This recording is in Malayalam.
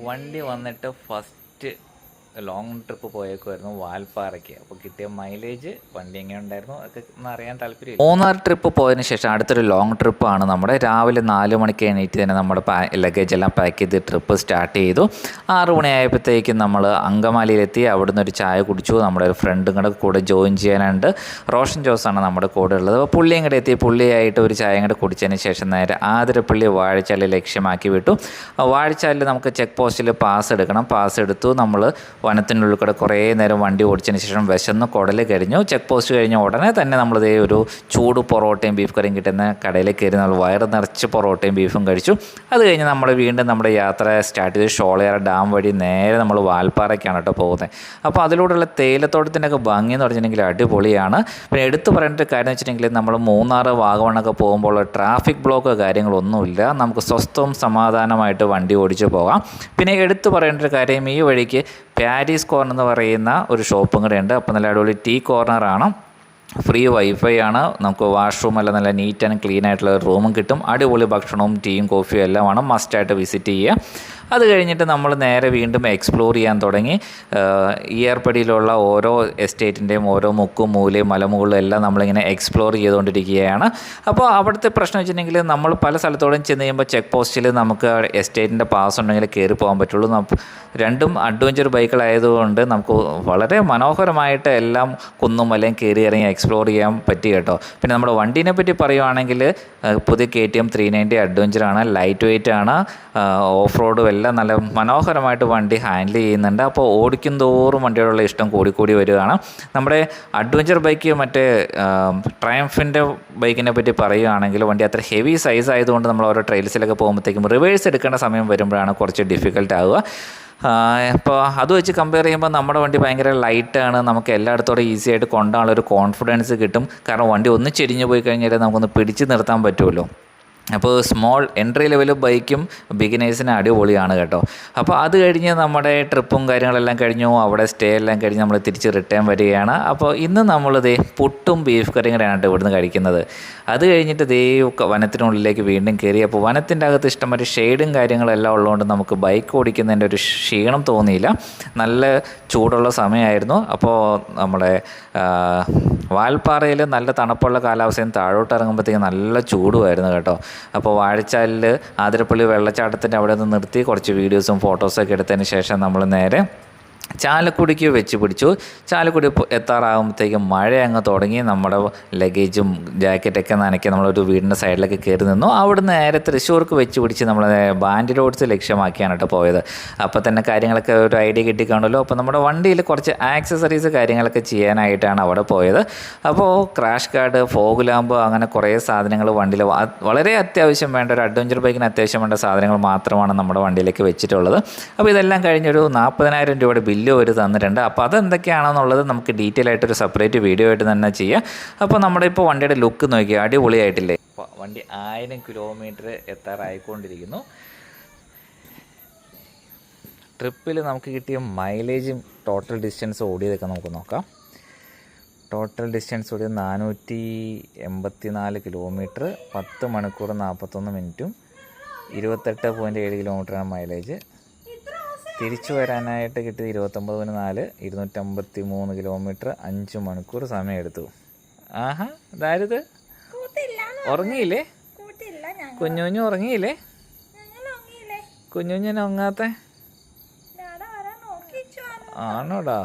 വണ്ടി വന്നിട്ട് ഫസ്റ്റ് ലോങ് ട്രിപ്പ് പോയേക്കുമായിരുന്നു വാൽപ്പാറയ്ക്ക്. അപ്പോൾ കിട്ടിയ മൈലേജ് വണ്ടി എങ്ങനെ ഉണ്ടായിരുന്നു അതൊക്കെ ഒന്ന് അറിയാൻ താല്പര്യം മൂന്നാർ ട്രിപ്പ് പോയതിന് ശേഷം അടുത്തൊരു ലോങ് ട്രിപ്പാണ് നമ്മുടെ. രാവിലെ നാല് മണിക്ക് എണീറ്റ് തന്നെ നമ്മുടെ ലഗേജ് എല്ലാം പാക്ക് ചെയ്ത് ട്രിപ്പ് സ്റ്റാർട്ട് ചെയ്തു. ആറ് മണിയായപ്പോഴത്തേക്കും നമ്മൾ അങ്കമാലിയിലെത്തി. അവിടുന്ന് ഒരു ചായ കുടിച്ചു. നമ്മുടെ ഒരു ഫ്രണ്ടും കൂടെ ജോയിൻ ചെയ്യാനുണ്ട്. റോഷൻ ജോസാണ് നമ്മുടെ കൂടെ ഉള്ളത്. അപ്പോൾ പുള്ളിയും കൂടെ എത്തി. പുള്ളിയായിട്ട് ഒരു ചായ കൂടെ കുടിച്ചതിന് ശേഷം നേരെ ആതിരപ്പള്ളി വാഴച്ചാലിൽ ലക്ഷ്യമാക്കി വിട്ടു. വാഴച്ചാലിൽ നമുക്ക് ചെക്ക് പോസ്റ്റിൽ പാസ് എടുക്കണം. പാസ് എടുത്തു. നമ്മൾ വനത്തിനുള്ളിൽ കൂടെ കുറേ നേരം വണ്ടി ഓടിച്ചതിന് ശേഷം വിശന്ന് കുടൽ കഴിഞ്ഞു ചെക്ക് പോസ്റ്റ് കഴിഞ്ഞ ഉടനെ തന്നെ നമ്മളിതേ ഒരു ചൂട് പൊറോട്ടയും ബീഫ് കറിയും കിട്ടുന്ന കടയിൽ കയറി നമ്മൾ വയറ് നിറച്ച് പൊറോട്ടയും ബീഫും കഴിച്ചു. അത് കഴിഞ്ഞ് നമ്മൾ വീണ്ടും നമ്മുടെ യാത്ര സ്റ്റാർട്ട് ചെയ്ത് ഷോളയാർ ഡാം വഴി നേരെ നമ്മൾ വാൽപ്പാറയ്ക്കാണ് കേട്ടോ പോകുന്നത്. അപ്പോൾ അതിലൂടെയുള്ള തേയിലത്തോട്ടത്തിന്റെയൊക്കെ ഭംഗി എന്ന് പറഞ്ഞിട്ടുണ്ടെങ്കിൽ അടിപൊളിയാണ്. പിന്നെ എടുത്തു പറയേണ്ട കാര്യം വെച്ചിട്ടുണ്ടെങ്കിൽ നമ്മൾ മൂന്നാർ വാഗമണ്ണൊക്കെ പോകുമ്പോൾ ട്രാഫിക് ബ്ലോക്ക് കാര്യങ്ങളൊന്നുമില്ല നമുക്ക് സ്വസ്ഥവും സമാധാനമായിട്ട് വണ്ടി ഓടിച്ച് പോകാം. പിന്നെ എടുത്തു പറയേണ്ട ഒരു കാര്യം ഈ വഴിക്ക് പാരീസ് കോർണർ എന്ന് പറയുന്ന ഒരു ഷോപ്പും കൂടെ ഉണ്ട്. അപ്പോൾ നല്ല അടിപൊളി ടീ കോർണറാണ്. ഫ്രീ വൈഫൈ ആണ്. നമുക്ക് വാഷ്റൂം എല്ലാം നല്ല നീറ്റ് ആൻഡ് ക്ലീൻ ആയിട്ടുള്ള റൂമും കിട്ടും. അടിപൊളി ഭക്ഷണവും ടീയും കോഫിയും എല്ലാമാണ് മസ്റ്റായിട്ട് വിസിറ്റ് ചെയ്യുക. അത് കഴിഞ്ഞിട്ട് നമ്മൾ നേരെ വീണ്ടും എക്സ്പ്ലോർ ചെയ്യാൻ തുടങ്ങി. ഇയർപ്പടിയിലുള്ള ഓരോ എസ്റ്റേറ്റിന്റെയും ഓരോ മുക്കും മൂലയും മലമുകളും എല്ലാം നമ്മളിങ്ങനെ എക്സ്പ്ലോർ ചെയ്തുകൊണ്ടിരിക്കുകയാണ്. അപ്പോൾ അവിടുത്തെ പ്രശ്നം വെച്ചിട്ടുണ്ടെങ്കിൽ നമ്മൾ പല സ്ഥലത്തോടും ചെന്ന് കഴിയുമ്പോൾ ചെക്ക് പോസ്റ്റിൽ നമുക്ക് എസ്റ്റേറ്റിന്റെ പാസ് ഉണ്ടെങ്കിൽ കയറി പോകാൻ പറ്റുള്ളൂ. രണ്ടും അഡ്വഞ്ചർ ബൈക്കുകളായതുകൊണ്ട് നമുക്ക് വളരെ മനോഹരമായിട്ട് എല്ലാം കുന്നും മലയും കയറി ഇറങ്ങി ചെയ്യാൻ പറ്റി കേട്ടോ. പിന്നെ നമ്മുടെ വണ്ടീനെ പറ്റി പറയുവാണെങ്കിൽ പുതിയ K T M three ninety അഡ്വഞ്ചറാണ് light weight ആണ് ഓഫ് റോഡും എല്ലാം നല്ല മനോഹരമായിട്ട് വണ്ടി ഹാൻഡിൽ ചെയ്യുന്നുണ്ട്. അപ്പോൾ ഓടിക്കും തോറും വണ്ടിയോടുള്ള ഇഷ്ടം കൂടിക്കൂടി വരികയാണ്. നമ്മുടെ അഡ്വഞ്ചർ ബൈക്ക് മറ്റേ ട്രയംഫിന്റെ ബൈക്കിനെ പറ്റി പറയുകയാണെങ്കിൽ വണ്ടി അത്ര ഹെവി സൈസ് ആയതുകൊണ്ട് നമ്മൾ ഓരോ ട്രെയിൽസിലൊക്കെ പോകുമ്പോഴത്തേക്കും റിവേഴ്സ് എടുക്കേണ്ട സമയം വരുമ്പോഴാണ് കുറച്ച് ഡിഫിക്കൽട്ട് ആവുക. ഇപ്പോൾ അത് വെച്ച് കമ്പയർ ചെയ്യുമ്പോൾ നമ്മുടെ വണ്ടി ഭയങ്കര ലൈറ്റാണ് നമുക്ക് എല്ലായിടത്തോടെ ഈസി ആയിട്ട് കൊണ്ടുപോകാനുള്ള ഒരു കോൺഫിഡൻസ് കിട്ടും. കാരണം വണ്ടി ഒന്ന് ചെരിഞ്ഞു പോയി കഴിഞ്ഞാൽ നമുക്കൊന്ന് പിടിച്ച് നിർത്താൻ പറ്റുമല്ലോ അപ്പോൾ സ്മോൾ എൻട്രി ലെവൽ ബൈക്കും ബിഗിനേഴ്സിന് അടിപൊളിയാണ് കേട്ടോ. അപ്പോൾ അത് കഴിഞ്ഞ് നമ്മുടെ ട്രിപ്പും കാര്യങ്ങളെല്ലാം കഴിഞ്ഞു. അവിടെ സ്റ്റേ എല്ലാം കഴിഞ്ഞ് നമ്മൾ തിരിച്ച് റിട്ടേൺ വരികയാണ്. അപ്പോൾ ഇന്ന് നമ്മളിത് പുട്ടും ബീഫ് കറിയും കൂടെയാണ് ഇവിടുന്ന് കഴിക്കുന്നത്. അത് കഴിഞ്ഞിട്ട് ദേ വനത്തിനുള്ളിലേക്ക് വീണ്ടും കയറി. അപ്പോൾ വനത്തിന്റെ അകത്ത് ഇഷ്ടംമാതിരി ഷെയ്ഡും കാര്യങ്ങളെല്ലാം ഉള്ളതുകൊണ്ട് നമുക്ക് ബൈക്ക് ഓടിക്കുന്നതിന്റെ ഒരു ക്ഷീണം തോന്നിയില്ല. നല്ല ചൂടുള്ള സമയമായിരുന്നു. അപ്പോൾ നമ്മുടെ വാൽപ്പാറയിൽ നല്ല തണുപ്പുള്ള കാലാവസ്ഥയും താഴോട്ട് ഇറങ്ങുമ്പോഴത്തേക്കും നല്ല ചൂടുമായിരുന്നു കേട്ടോ. അപ്പോൾ വാഴച്ചാലിൽ ആതിരപ്പള്ളി വെള്ളച്ചാട്ടത്തിന്റെ അവിടെ നിന്ന് നിർത്തി കുറച്ച് വീഡിയോസും ഫോട്ടോസൊക്കെ എടുത്തതിന് ശേഷം നമ്മൾ നേരെ ചാലക്കുടിക്ക് വെച്ച് പിടിച്ചു. ചാലക്കുടി എത്താറാകുമ്പോഴത്തേക്കും മഴ അങ്ങ് തുടങ്ങി. നമ്മുടെ ലഗേജും ജാക്കറ്റൊക്കെ നനയ്ക്കി നമ്മളൊരു വീടിന്റെ സൈഡിലൊക്കെ കയറി നിന്നു. അവിടുന്ന് നേരെ തൃശ്ശൂർക്ക് വെച്ച് പിടിച്ച് നമ്മൾ ബാൻഡ് റോഡ്സ് ലക്ഷ്യമാക്കിയാണ് കേട്ടോ പോയത്. അപ്പോൾ തന്നെ കാര്യങ്ങളൊക്കെ ഒരു ഐഡിയ കിട്ടിക്കാണല്ലോ അപ്പോൾ നമ്മുടെ വണ്ടിയിൽ കുറച്ച് ആക്സസറീസ് കാര്യങ്ങളൊക്കെ ചെയ്യാനായിട്ടാണ് അവിടെ പോയത്. അപ്പോൾ ക്രാഷ് കാർഡ് ഫോഗ് ലാമ്പ് അങ്ങനെ കുറേ സാധനങ്ങൾ വണ്ടിയിൽ വളരെ അത്യാവശ്യം വേണ്ട ഒരു അഡ്വഞ്ചർ ബൈക്കിന് അത്യാവശ്യം വേണ്ട സാധനങ്ങൾ മാത്രമാണ് നമ്മുടെ വണ്ടിയിലേക്ക് വെച്ചിട്ടുള്ളത്. അപ്പോൾ ഇതെല്ലാം കഴിഞ്ഞൊരു നാൽപ്പതിനായിരം രൂപയുടെ ബില്ല് ഒരു തന്നിട്ടുണ്ട്. അപ്പോൾ അതെന്തൊക്കെയാണെന്നുള്ളത് നമുക്ക് ഡീറ്റെയിൽ ആയിട്ട് ഒരു സെപ്പറേറ്റ് വീഡിയോ ആയിട്ട് തന്നെ ചെയ്യാം. അപ്പോൾ നമ്മുടെ ഇപ്പോൾ വണ്ടിയുടെ ലുക്ക് നോക്കിയാൽ അടിപൊളിയായിട്ടില്ലേ? അപ്പോൾ വണ്ടി ആയിരം കിലോമീറ്റർ എത്താറായിക്കൊണ്ടിരിക്കുന്നു. ട്രിപ്പിൽ നമുക്ക് കിട്ടിയ മൈലേജും ടോട്ടൽ ഡിസ്റ്റൻസ് ഓടിയതൊക്കെ നമുക്ക് നോക്കാം. ടോട്ടൽ ഡിസ്റ്റൻസ് ഓടിയത് നാനൂറ്റി എൺപത്തി നാല് കിലോമീറ്റർ പത്ത് മണിക്കൂർ നാൽപ്പത്തൊന്ന് മിനിറ്റും ഇരുപത്തെട്ട് പോയിന്റ് ഏഴ് കിലോമീറ്ററാണ് മൈലേജ് തിരിച്ചു വരാനായിട്ട് കിട്ടിയത് ഇരുപത്തൊമ്പത് പോയിന്റ് നാല് ഇരുന്നൂറ്റമ്പത്തി മൂന്ന് കിലോമീറ്റർ അഞ്ച് മണിക്കൂർ സമയം എടുത്തു ആഹാ അതായത് ഉറങ്ങിയില്ലേ? കുഞ്ഞു കുഞ്ഞുഞ്ഞു ഉറങ്ങിയില്ലേ? കുഞ്ഞു കുഞ്ഞുഞ്ഞിനെ ഉറങ്ങാത്ത? ആണോടാ?